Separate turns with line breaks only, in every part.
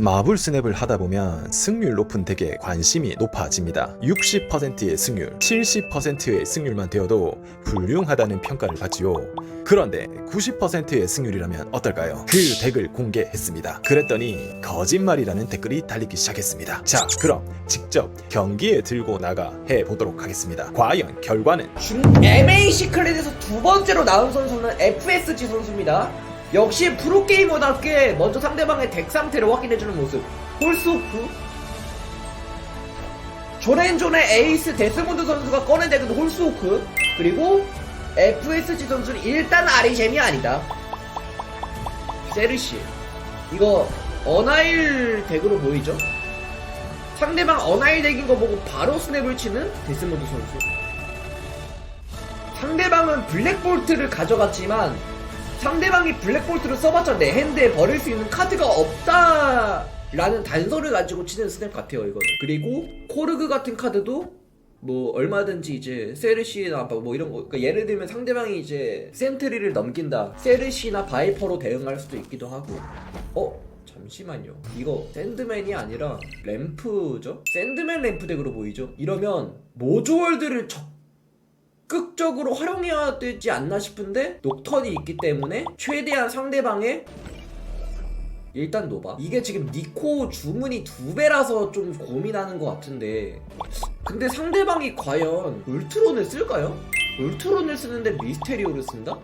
마블 스냅을 하다 보면 승률 높은 덱에 관심이 높아집니다. 60%의 승률, 70%의 승률만 되어도 훌륭하다는 평가를 받지요. 그런데 90%의 승률이라면 어떨까요? 그 덱을 공개했습니다. 그랬더니 거짓말이라는 댓글이 달리기 시작했습니다. 자, 그럼 직접 경기에 들고 나가 해보도록 하겠습니다. 과연 결과는
중 MAC 클랜에서 두 번째로 나온 선수는 FSG 선수입니다. 역시 프로게이머답게 먼저 상대방의 덱 상태를 확인해주는 모습. 홀스오프. 조렌존의 에이스 데스몬드 선수가 꺼낸 덱은 홀스오크. 그리고 FSG 선수는 일단 아리젬이 아니다. 세르시. 이거 어나일 덱으로 보이죠? 상대방 어나일 덱인 거 보고 바로 스냅을 치는 데스몬드 선수. 상대방은 블랙볼트를 가져갔지만 상대방이 블랙볼트를 써봤자 내 핸드에 버릴 수 있는 카드가 없다 라는 단서를 가지고 치는 스냅 같아요 이거는 그리고 코르그 같은 카드도 뭐 얼마든지 이제 세르시나 뭐 이런 거 그러니까 예를 들면 상대방이 이제 센트리를 넘긴다 세르시나 바이퍼로 대응할 수도 있기도 하고 어? 잠시만요 이거 샌드맨이 아니라 램프죠? 샌드맨 램프 덱으로 보이죠? 이러면 모조월드를 적 적극적으로 활용해야 되지 않나 싶은데 녹턴이 있기 때문에 최대한 상대방의 일단 노바 이게 지금 니코 주문이 두 배라서 좀 고민하는 것 같은데 근데 상대방이 과연 울트론을 쓸까요? 울트론을 쓰는데 미스테리오를 쓴다?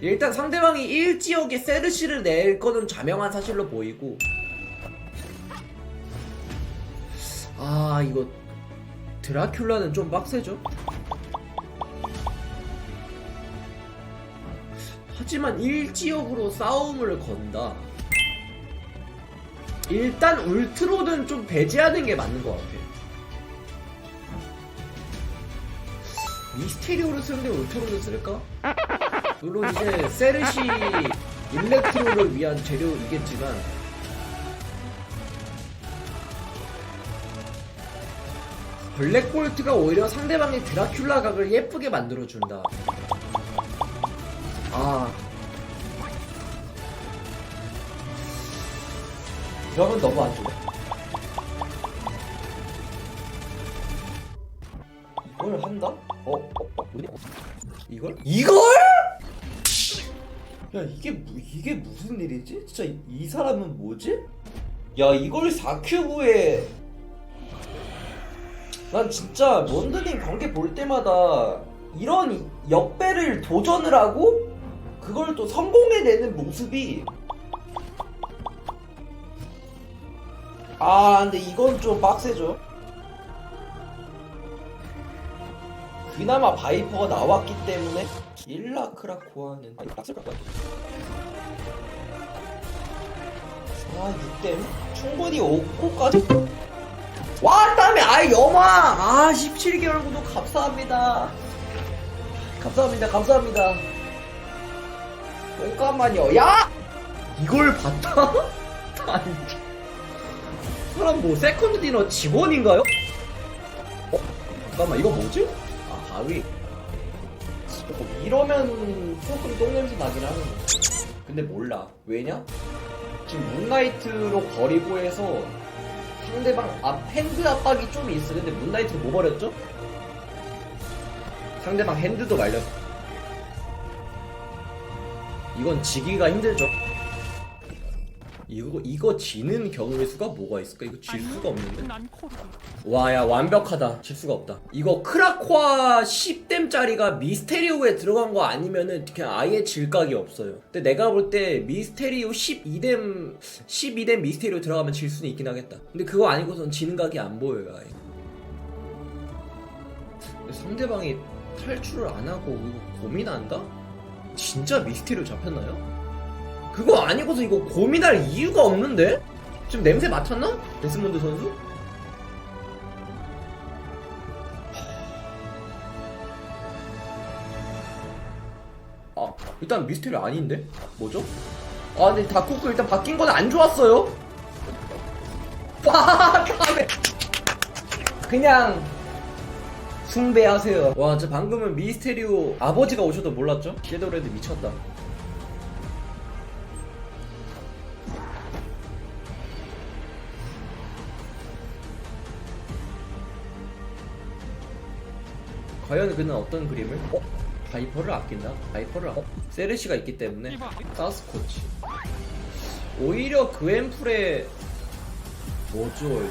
일단 상대방이 1지역에 세르시를 낼 거는 자명한 사실로 보이고 아 이거 드라큘라는 좀 빡세죠? 하지만 1지역으로 싸움을 건다. 일단 울트로는 좀 배제하는 게 맞는 것 같아. 미스테리오를 쓰는데 울트로를 쓸까? 물론 이제 세르시 일렉트로를 위한 재료이겠지만 블랙볼트가 오히려 상대방의 드라큘라 각을 예쁘게 만들어준다. 아. 이러면 너무 안 좋아. 이걸 한다? 어? 어? 어? 이걸? 이걸? 야 이게 무, 이게 무슨 일이지? 진짜 이, 이 사람은 뭐지? 야 이걸 4큐브에 난 진짜 런드닝 관계 볼 때마다 이런 역배를 도전을 하고 그걸 또 성공해내는 모습이. 아 근데 이건 좀 빡세죠. 그나마 바이퍼가 나왔기 때문에 일라크라코아는 아 이거 빡셀 것 같아. 아 6댐 충분히 5코까지 와 다음에 아이 여마 아 17개월 구독 감사합니다. 감사합니다 감사합니다 잠깐만요 야 이걸 봤다? 아니 사람 뭐 세컨드 디너 직원인가요? 어? 잠깐만 이거 뭐지? 아 바위 이러면 조금 똥냄새 나긴 하는데 근데 몰라 왜냐? 지금 문나이트로 버리고 해서 상대방 앞 핸드 압박이 좀 있어 근데 문나이트로 뭐 버렸죠? 상대방 핸드도 말렸어 이건 지기가 힘들죠. 이거 이거 지는 경우의 수가 뭐가 있을까? 이거 질 수가 없는데. 와야 완벽하다. 질 수가 없다. 이거 크라코아 10댐짜리가 미스테리오에 들어간 거 아니면은 그냥 아예 질각이 없어요. 근데 내가 볼 때 미스테리오 12댐 12댐 미스테리오 들어가면 질 수는 있긴 하겠다. 근데 그거 아니고선 지는 각이 안 보여요 아예. 상대방이 탈출을 안 하고 이거 고민한다? 진짜 미스테리오 잡혔나요? 그거 아니고서 이거 고민할 이유가 없는데? 지금 냄새 맡았나? 데스몬드 선수? 아 일단 미스테리 아닌데? 뭐죠? 아 근데 다코크 일단 바뀐 건 안 좋았어요 와 다음에 그냥 숭배하세요 와저 방금은 미스테리오 아버지가 오셔도 몰랐죠? 길더레드 미쳤다 과연 그는 어떤 그림을? 어? 바이퍼를 아낀다? 바이퍼를 아... 어? 세르시가 있기 때문에 사스코치 오히려 그앰플의 모조일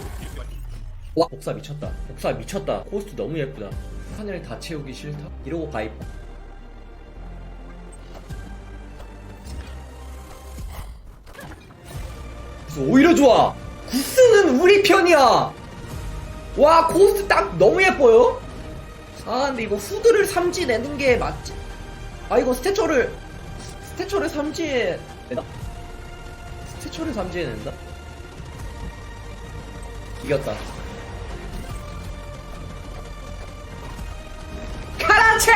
와 복사 미쳤다. 복사 미쳤다. 코스트 너무 예쁘다. 하늘 다 채우기 싫다. 이러고 그래서 오히려 좋아. 구스는 우리 편이야. 와 코스트 딱 너무 예뻐요. 아 근데 이거 후드를 삼지 내는 게 맞지? 아 이거 스태처를 스태처를 삼지에 내나? 스태처를 삼지에 낸다? 이겼다 카라체!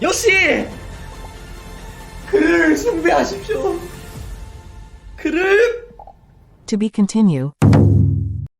역시! 그를 숭배하십시오 그를
To be continue.